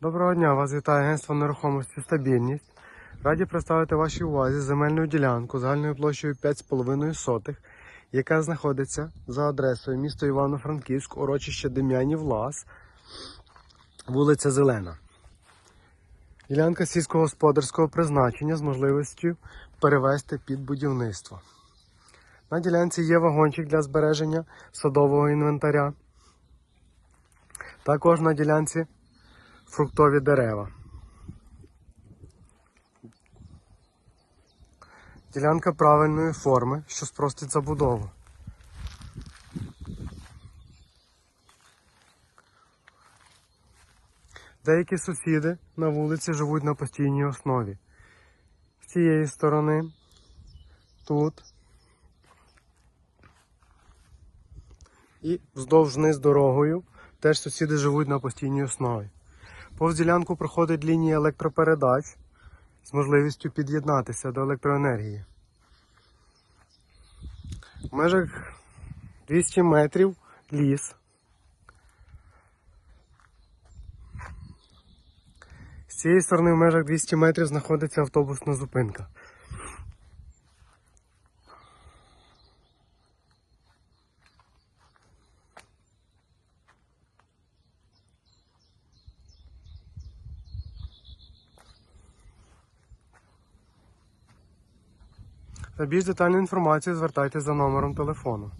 Доброго дня, вас вітає агентство нерухомості Стабільність. Раді представити вашій увазі земельну ділянку загальною площею 5,5 сотих, яка знаходиться за адресою місто Івано-Франківськ, урочище Дем'янів Лас, вулиця Зелена. Ділянка сільськогосподарського призначення з можливістю перевести під будівництво. На ділянці є вагончик для збереження садового інвентаря. Також на ділянці фруктові дерева. Ділянка правильної форми, що спростить забудову. Деякі сусіди на вулиці живуть на постійній основі. З цієї сторони, тут і вздовж вниз дорогою теж сусіди живуть на постійній основі. Повз ділянку проходить лінія електропередач з можливістю під'єднатися до електроенергії. В межах 200 метрів ліс. З цієї сторони в межах 200 метрів знаходиться автобусна зупинка. За більш детальну інформацію звертайтеся за номером телефону.